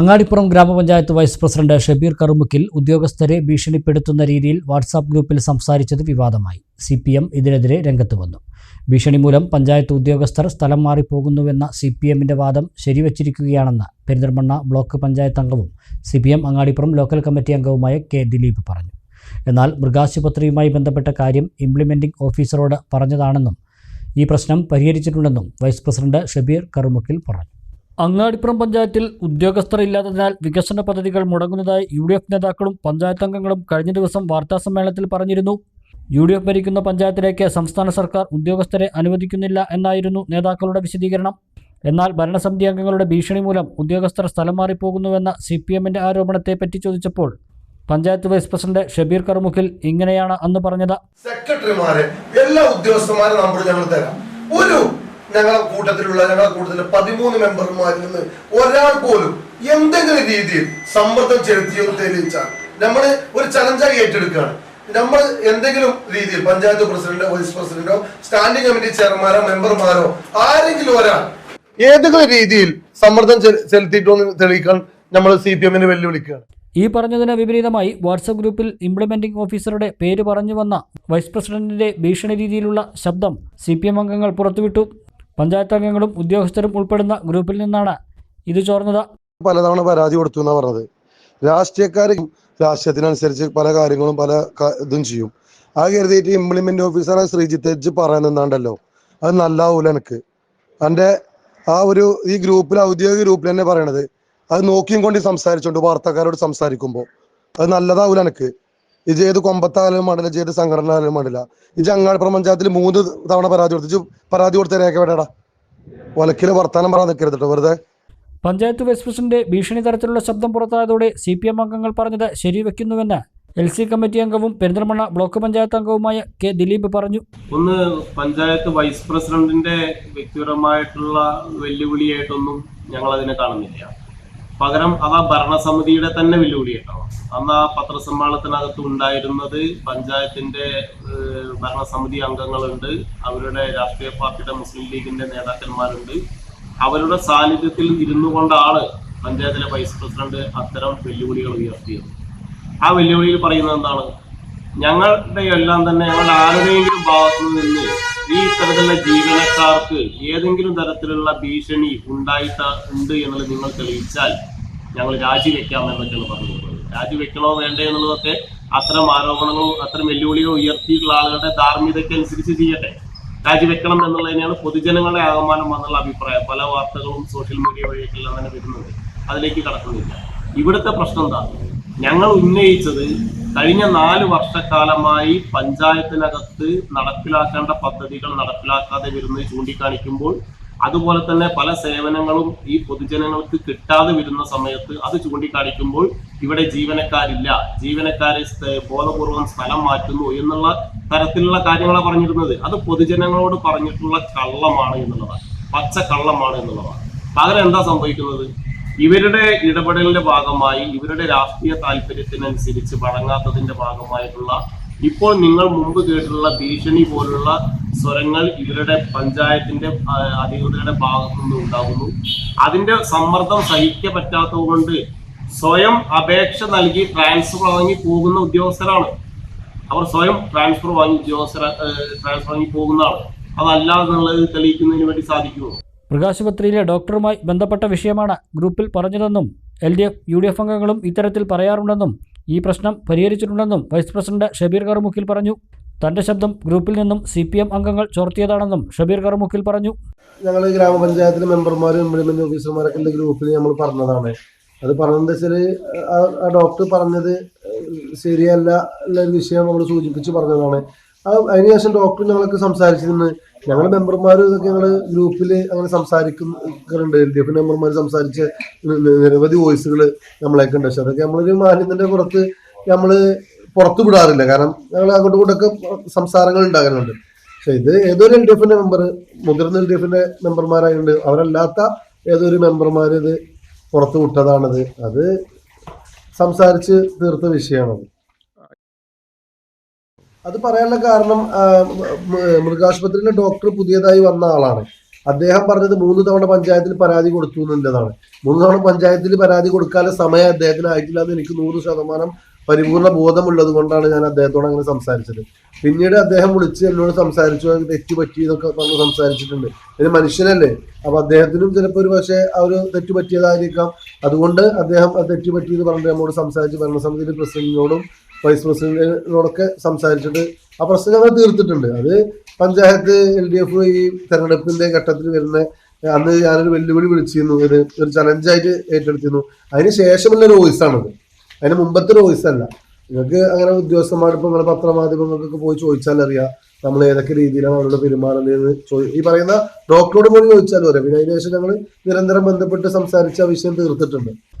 അങ്ങാടിപ്പുറം ഗ്രാമപഞ്ചായത്ത് vice president Shabeer കറുമുക്കിൽ ഉദ്യോഗസ്ഥരെ ഭീഷണിപ്പെടുത്തുന്ന രീതിയിൽ വാട്സാപ്പ് ഗ്രൂപ്പിൽ സംസാരിച്ചത് വിവാദമായി. സി പി എം ഇതിനെതിരെ രംഗത്ത് വന്നു. ഭീഷണി മൂലം പഞ്ചായത്ത് ഉദ്യോഗസ്ഥർ സ്ഥലം മാറിപ്പോകുന്നുവെന്ന സി പി എമ്മിന്റെ വാദം ശരിവച്ചിരിക്കുകയാണെന്ന് പെരിന്തൽമണ്ണ ബ്ലോക്ക് പഞ്ചായത്ത് അംഗവും C P M Angadipuram local committee അംഗവുമായ കെ ദിലീപ് പറഞ്ഞു. എന്നാൽ മൃഗാശുപത്രിയുമായി ബന്ധപ്പെട്ട കാര്യം ഇംപ്ലിമെന്റിംഗ് ഓഫീസറോട് പറഞ്ഞതാണെന്നും ഈ പ്രശ്നം പരിഹരിച്ചിട്ടുണ്ടെന്നും വൈസ് പ്രസിഡന്റ് ഷബീർ കറുമുക്കിൽ പറഞ്ഞു. അങ്ങാടിപ്പുറം പഞ്ചായത്തിൽ ഉദ്യോഗസ്ഥർ ഇല്ലാത്തതിനാൽ വികസന പദ്ധതികൾ മുടങ്ങുന്നതായി യു ഡി എഫ് നേതാക്കളും പഞ്ചായത്ത് അംഗങ്ങളും കഴിഞ്ഞ ദിവസം വാർത്താസമ്മേളനത്തിൽ പറഞ്ഞിരുന്നു. യു ഡി എഫ് ഭരിക്കുന്ന പഞ്ചായത്തിലേക്ക് സംസ്ഥാന സർക്കാർ ഉദ്യോഗസ്ഥരെ അനുവദിക്കുന്നില്ല എന്നായിരുന്നു നേതാക്കളുടെ വിശദീകരണം. എന്നാൽ ഭരണസമിതി അംഗങ്ങളുടെ ഭീഷണി മൂലം ഉദ്യോഗസ്ഥർ സ്ഥലം മാറിപ്പോകുന്നുവെന്ന സി പി എമ്മിന്റെ ആരോപണത്തെ പറ്റി ചോദിച്ചപ്പോൾ പഞ്ചായത്ത് വൈസ് പ്രസിഡന്റ് ഷബീർ കർമുഖിൽ ഇങ്ങനെയാണ് അന്ന് പറഞ്ഞത്. സെക്രട്ടറിമാരെ എല്ലാ ഉദ്യോഗസ്ഥന്മാരെ നമ്മൾ ഞങ്ങൾ തരാം. ഒരു ഞങ്ങളെ കൂട്ടത്തിലുള്ള ഞങ്ങളെ കൂട്ടത്തിലെ പതിമൂന്ന് മെമ്പർമാരിൽ നിന്ന് ഒരാൾ പോലും എന്തെങ്കിലും രീതിയിൽ സമ്മർദ്ദം ചെലുത്തിയോ എന്ന് തെളിയിച്ചാൽ നമ്മൾ ഒരു ചലഞ്ചായി ഏറ്റെടുക്കുകയാണ്. നമ്മൾ എന്തെങ്കിലും രീതിയിൽ പഞ്ചായത്ത് പ്രസിഡന്റോ വൈസ് പ്രസിഡന്റോ സ്റ്റാൻഡിംഗ് കമ്മിറ്റി ചെയർമാനോ മെമ്പർമാരോ ആരെങ്കിലും ഒരാൾ ഏതെങ്കിലും രീതിയിൽ സമ്മർദ്ദം ചെലു- ചെലുത്തിയിട്ടോ തെളിയിക്കാൻ നമ്മൾ സി പി എമ്മിനെ വെല്ലുവിളിക്കുകയാണ്. ഈ പറഞ്ഞതിന് വിപരീതമായി വാട്സപ്പ് ഗ്രൂപ്പിൽ ഇംപ്ലിമെന്റിംഗ് ഓഫീസറുടെ പേര് പറഞ്ഞു വന്ന വൈസ് പ്രസിഡന്റിന്റെ ഭീഷണി രീതിയിലുള്ള ശബ്ദം സി അംഗങ്ങൾ പുറത്തുവിട്ടു. പഞ്ചായത്ത് അംഗങ്ങളും ഉദ്യോഗസ്ഥരും ഉൾപ്പെടുന്ന ഗ്രൂപ്പിൽ നിന്നാണ് ഇത് ചോർന്നത്. പലതവണ പരാതി കൊടുത്തു എന്നാ പറഞ്ഞത്. രാഷ്ട്രീയക്കാർ രാഷ്ട്രീയത്തിനനുസരിച്ച് പല കാര്യങ്ങളും പല ഇതും ചെയ്യും. ആ കരുതിയിട്ട് ഇംപ്ലിമെന്റ് ഓഫീസറെ ശ്രീജിത്ത് എച്ച് പറയുന്നുണ്ടല്ലോ അത് നല്ലാവൂല എനിക്ക്. എന്റെ ആ ഒരു ഈ ഗ്രൂപ്പിൽ ഔദ്യോഗിക ഗ്രൂപ്പിൽ തന്നെ പറയണത്. അത് നോക്കിയും കൊണ്ട് സംസാരിച്ചോണ്ട് വാർത്തക്കാരോട് സംസാരിക്കുമ്പോൾ അത് നല്ലതാവൂല എനിക്ക്. ഇത് ഏത് കൊമ്പത്താലും മണ്ടില്ല ഏത് സംഘടന ആലും മണ്ടില്ല ഈ ചങ്ങാടിപ്പുറം പഞ്ചായത്തിൽ മൂന്ന് തവണ പരാതി കൊടുത്തു. പരാതി കൊടുത്ത രേഖ വേണ്ടടാ ഒലക്കിലെ വർത്താനം പറയാൻ നിൽക്കരുത് കേട്ടോ വെറുതെ. പഞ്ചായത്ത് വൈസ് പ്രസിഡന്റ് ഭീഷണി തരത്തിലുള്ള ശബ്ദം പുറത്തായതോടെ സി പി എം അംഗങ്ങൾ പറഞ്ഞത് ശരിവെക്കുന്നുവെന്ന് എൽ സി കമ്മിറ്റി അംഗവും പെരിന്തൽമണ്ണ ബ്ലോക്ക് പഞ്ചായത്ത് അംഗവുമായ കെ ദിലീപ് പറഞ്ഞു. ഒന്ന് പഞ്ചായത്ത് വൈസ് പ്രസിഡന്റിന്റെ വ്യക്തിപരമായിട്ടുള്ള വെല്ലുവിളിയായിട്ടൊന്നും ഞങ്ങൾ അതിനെ കാണുന്നില്ല. പകരം അത് ആ ഭരണസമിതിയുടെ തന്നെ വെല്ലുവിളിയായിട്ടാണ് അന്ന് ആ പത്രസമ്മേളനത്തിനകത്ത് ഉണ്ടായിരുന്നത് പഞ്ചായത്തിന്റെ ഭരണസമിതി അംഗങ്ങളുണ്ട്. അവരുടെ രാഷ്ട്രീയ പാർട്ടിയുടെ മുസ്ലിം ലീഗിന്റെ നേതാക്കന്മാരുണ്ട്. അവരുടെ സാന്നിധ്യത്തിൽ ഇരുന്നു കൊണ്ടാണ് പഞ്ചായത്തിലെ വൈസ് പ്രസിഡന്റ് അത്തരം വെല്ലുവിളികൾ ഉയർത്തിയത്. ആ വെല്ലുവിളിയിൽ പറയുന്നത് എന്താണ്? ഞങ്ങളുടെ എല്ലാം തന്നെ ഞങ്ങളുടെ ആരുടെയെങ്കിലും ഭാഗത്തു നിന്ന് ഈ ഇത്തരത്തിലുള്ള ജീവനക്കാർക്ക് ഏതെങ്കിലും തരത്തിലുള്ള ഭീഷണി ഉണ്ടായിട്ട് ഉണ്ട് എന്നുള്ളത് നിങ്ങൾ തെളിയിച്ചാൽ ഞങ്ങൾ രാജിവെക്കാം എന്നൊക്കെയാണ് പറഞ്ഞിട്ടുള്ളത്. രാജിവെക്കണോ വേണ്ടേ എന്നുള്ളതൊക്കെ അത്തരം ആരോപണങ്ങളോ അത്തരം വെല്ലുവിളികളോ ഉയർത്തിയിട്ടുള്ള ആളുകളുടെ ധാർമ്മികതയ്ക്ക് അനുസരിച്ച് ചെയ്യട്ടെ. രാജിവെക്കണം എന്നുള്ളതിനാണ് പൊതുജനങ്ങളുടെ ആകമാനം എന്നുള്ള അഭിപ്രായം. പല വാർത്തകളും സോഷ്യൽ മീഡിയ വഴിയൊക്കെല്ലാം തന്നെ വരുന്നുണ്ട്. അതിലേക്ക് കടക്കുന്നില്ല. ഇവിടുത്തെ പ്രശ്നം എന്താ? ഞങ്ങൾ ഉന്നയിച്ചത് കഴിഞ്ഞ നാല് വർഷക്കാലമായി പഞ്ചായത്തിനകത്ത് നടപ്പിലാക്കേണ്ട പദ്ധതികൾ നടപ്പിലാക്കാതെ വരുന്നത് ചൂണ്ടിക്കാണിക്കുമ്പോൾ അതുപോലെ തന്നെ പല സേവനങ്ങളും ഈ പൊതുജനങ്ങൾക്ക് കിട്ടാതെ വരുന്ന സമയത്ത് അത് ചൂണ്ടിക്കാണിക്കുമ്പോൾ ഇവിടെ ജീവനക്കാരില്ല. ജീവനക്കാരെ ബോധപൂർവം സ്ഥലം മാറ്റുന്നു എന്നുള്ള തരത്തിലുള്ള കാര്യങ്ങളാണ് പറഞ്ഞിരുന്നത്. അത് പൊതുജനങ്ങളോട് പറഞ്ഞിട്ടുള്ള കള്ളമാണ് എന്നുള്ളതാണ്. പച്ച കള്ളമാണ് എന്നുള്ളതാണ്. പകരം എന്താ സംഭവിക്കുന്നത്? ഇവരുടെ ഇടപെടലിന്റെ ഭാഗമായി ഇവരുടെ രാഷ്ട്രീയ താല്പര്യത്തിനനുസരിച്ച് വഴങ്ങാത്തതിന്റെ ഭാഗമായിട്ടുള്ള ഇപ്പോൾ നിങ്ങൾ മുമ്പ് കേട്ടിട്ടുള്ള ഭീഷണി പോലുള്ള സ്വരങ്ങൾ ഇവരുടെ പഞ്ചായത്തിന്റെ അധികൃതരുടെ ഭാഗത്തു നിന്ന് ഉണ്ടാകുന്നു അതിന്റെ സമ്മർദ്ദം സഹിക്ക പറ്റാത്തതുകൊണ്ട് സ്വയം അപേക്ഷ നൽകി ട്രാൻസ്ഫർ വാങ്ങി പോകുന്ന ഉദ്യോഗസ്ഥരാണ്. അവർ സ്വയം ട്രാൻസ്ഫർ വാങ്ങി ഉദ്യോഗസ്ഥര ട്രാൻസ്ഫർ വാങ്ങി പോകുന്നതാണ്. അതല്ല എന്നുള്ളത് തെളിയിക്കുന്നതിന് വേണ്ടി സാധിക്കുമോ? മൃഗാശുപത്രിയിലെ ഡോക്ടറുമായി ബന്ധപ്പെട്ട വിഷയമാണ് ഗ്രൂപ്പിൽ പറഞ്ഞതെന്നും L D F U D F അംഗങ്ങളും ഇത്തരത്തിൽ പറയാറുണ്ടെന്നും ഈ പ്രശ്നം പരിഹരിച്ചിട്ടുണ്ടെന്നും വൈസ് പ്രസിഡന്റ് ഷബീർ കറുമുക്കിൽ പറഞ്ഞു. തന്റെ ശബ്ദം ഗ്രൂപ്പിൽ നിന്നും സി പി എം അംഗങ്ങൾ ചോർത്തിയതാണെന്നും ഷബീർ കറുമുക്കിൽ പറഞ്ഞു. ഞങ്ങൾ ഗ്രാമപഞ്ചായത്തിലെ മെമ്പർമാരും ഇംപ്ലിമെന്റ് ഓഫീസർമാരൊക്കെ ഗ്രൂപ്പിൽ നമ്മൾ പറഞ്ഞതാണ്. അത് പറഞ്ഞതെന്ന് വെച്ചാൽ ആ- ഡോക്ടർ പറഞ്ഞത് ശരിയല്ല വിഷയം നമ്മൾ സൂചിപ്പിച്ച് പറഞ്ഞതാണ്. അതിനുശേഷം ഡോക്ടർ ഞങ്ങൾക്ക് സംസാരിച്ചിരുന്നു. ഞങ്ങൾ മെമ്പർമാർ ഇതൊക്കെ ഞങ്ങൾ ഗ്രൂപ്പിൽ അങ്ങനെ സംസാരിക്കുന്നുണ്ട്. എൽ ഡി എഫ് മെമ്പർമാർ സംസാരിച്ച നിരവധി വോയിസുകൾ നമ്മളെയൊക്കെ ഉണ്ട്. പക്ഷെ അതൊക്കെ നമ്മളൊരു മാലിന്യത്തിന്റെ പുറത്ത് നമ്മൾ പുറത്തു വിടാറില്ല. കാരണം ഞങ്ങൾ അങ്ങോട്ടും ഇങ്ങോട്ടൊക്കെ സംസാരങ്ങൾ ഉണ്ടാകാനുണ്ട് പക്ഷെ ഇത് ഏതൊരു എൽ ഡി എഫിന്റെ മെമ്പർ മുതിർന്ന എൽ ഡി എഫിന്റെ മെമ്പർമാരായുണ്ട് അവരല്ലാത്ത ഏതൊരു മെമ്പർമാർ ഇത് പുറത്തു വിട്ടതാണത്. അത് സംസാരിച്ച് തീർത്ത വിഷയമാണത്. അത് പറയാനുള്ള കാരണം മൃഗാശുപത്രിയിലെ ഡോക്ടർ പുതിയതായി വന്ന ആളാണ്. അദ്ദേഹം പറഞ്ഞത് മൂന്ന് തവണ പഞ്ചായത്തിൽ പരാതി കൊടുത്തു എന്നുള്ളതാണ്. മൂന്ന് തവണ പഞ്ചായത്തിൽ പരാതി കൊടുക്കാനുള്ള സമയം അദ്ദേഹത്തിന് ആയിട്ടില്ല എന്ന് എനിക്ക് നൂറ് ശതമാനം പരിപൂർണ ബോധമുള്ളത് കൊണ്ടാണ് ഞാൻ അദ്ദേഹത്തോട് അങ്ങനെ സംസാരിച്ചത്. പിന്നീട് അദ്ദേഹം വിളിച്ച് എന്നോട് സംസാരിച്ചു "അത് തെറ്റ് പറ്റി എന്നൊക്കെ പറഞ്ഞ് സംസാരിച്ചിട്ടുണ്ട്. ഇത് മനുഷ്യനല്ലേ? അപ്പൊ അദ്ദേഹത്തിനും ചിലപ്പോൾ ഒരു പക്ഷേ ആ ഒരു തെറ്റ് പറ്റിയതായിരിക്കാം അതുകൊണ്ട് അദ്ദേഹം തെറ്റ് പറ്റി എന്ന് പറഞ്ഞിട്ട് നമ്മോട് സംസാരിച്ച് ഭരണസമിതിയുടെ പ്രസിഡന്റിനോടും വൈസ് പ്രസിഡന്റിനോടൊക്കെ സംസാരിച്ചിട്ട് ആ പ്രശ്നം ഞങ്ങൾ തീർത്തിട്ടുണ്ട്. അത് പഞ്ചായത്ത് എൽ ഡി എഫ് ഈ തെരഞ്ഞെടുപ്പിന്റെ ഘട്ടത്തിൽ വരുന്ന അന്ന് ഞാനൊരു വെല്ലുവിളി വിളിച്ചിരുന്നു. ഒരു ഒരു ചലഞ്ചായിട്ട് ഏറ്റെടുത്തിരുന്നു. അതിന് ശേഷമുള്ള ഒരു വോയിസാണത് അതിന് മുമ്പത്തെ ഒരു വോയിസ് അല്ല. നിങ്ങൾക്ക് അങ്ങനെ ഉദ്യോഗസ്ഥന്മാരിപ്പോൾ ഇപ്പൊ നിങ്ങളെ പത്രമാധ്യമങ്ങൾക്കൊക്കെ പോയി ചോദിച്ചാൽ അറിയാം നമ്മൾ ഏതൊക്കെ രീതിയിലാണ് അവരുടെ പെരുമാറുന്നത് ചോദി ഈ പറയുന്ന ഡോക്ടറോട് പോയി ചോദിച്ചാലും അറിയാം. പിന്നെ അതിനുശേഷം ഞങ്ങൾ നിരന്തരം ബന്ധപ്പെട്ട് സംസാരിച്ച് ആ വിഷയം തീർത്തിട്ടുണ്ട്.